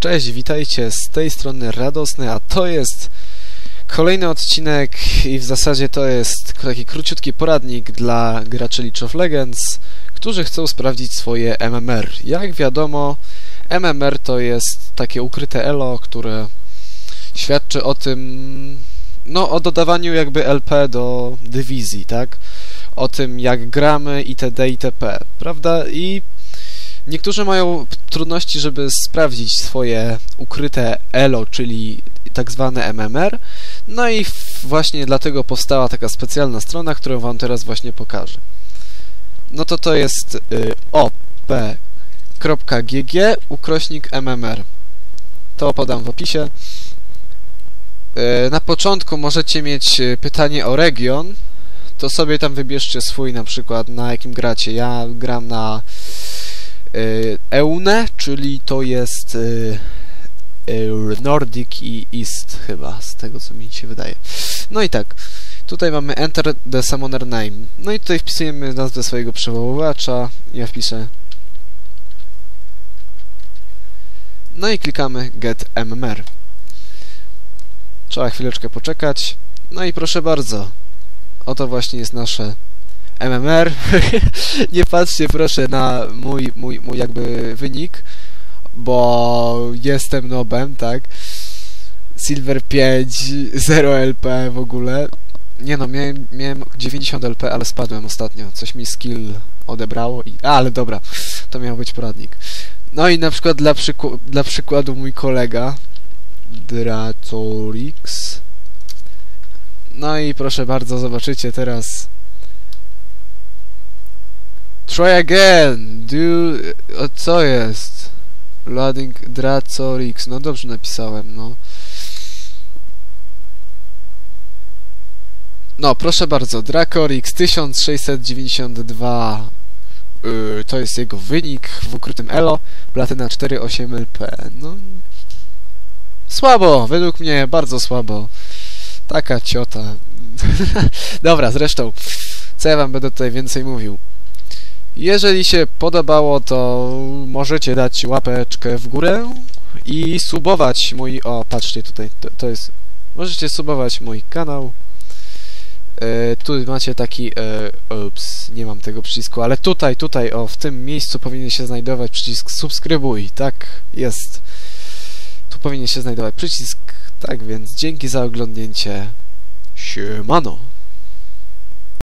Cześć, witajcie z tej strony Radosny, a to jest kolejny odcinek i w zasadzie to jest taki króciutki poradnik dla graczy League of Legends, którzy chcą sprawdzić swoje MMR. Jak wiadomo, MMR to jest takie ukryte elo, które świadczy o tym, no o dodawaniu jakby LP do dywizji, tak? O tym jak gramy itd. itp. Prawda? I Niektórzy mają trudności, żeby sprawdzić swoje ukryte ELO, czyli tak zwane MMR. No i właśnie dlatego powstała taka specjalna strona, którą Wam teraz właśnie pokażę. No to to jest y, op.gg ukrośnik MMR. To podam w opisie. Y, na początku możecie mieć y, pytanie o region. To sobie tam wybierzcie swój na przykład, na jakim gracie. Ja gram na Eune, czyli to jest y, y, Nordic i East chyba, z tego co mi się wydaje. No i tak, tutaj mamy Enter the Summoner Name. No i tutaj wpisujemy nazwę swojego przywoływacza. Ja wpiszę. No i klikamy Get MMR. Trzeba chwileczkę poczekać. No i proszę bardzo. Oto właśnie jest nasze MMR. nie patrzcie proszę na mój, mój, mój jakby wynik, bo jestem nobem, tak? Silver 5, 0 LP w ogóle. Nie no, miałem, miałem 90 LP, ale spadłem ostatnio. Coś mi skill odebrało i... A, ale dobra, to miał być poradnik. No i na przykład dla, przyku dla przykładu mój kolega Dratorix. No i proszę bardzo, zobaczycie teraz Try again! Do... O, co jest? Loading Dracorix. No dobrze napisałem, no. No, proszę bardzo, Dracorix 1692 yy, to jest jego wynik w ukrytym elo, platyna 4,8 LP. No, słabo, według mnie bardzo słabo. Taka ciota. Dobra, zresztą, co ja wam będę tutaj więcej mówił. Jeżeli się podobało, to możecie dać łapeczkę w górę i subować mój... O, patrzcie tutaj, to, to jest... Możecie subować mój kanał. E, tu macie taki... E, ups, nie mam tego przycisku, ale tutaj, tutaj, o, w tym miejscu powinien się znajdować przycisk subskrybuj, tak, jest. Tu powinien się znajdować przycisk, tak więc dzięki za oglądnięcie. Siemano!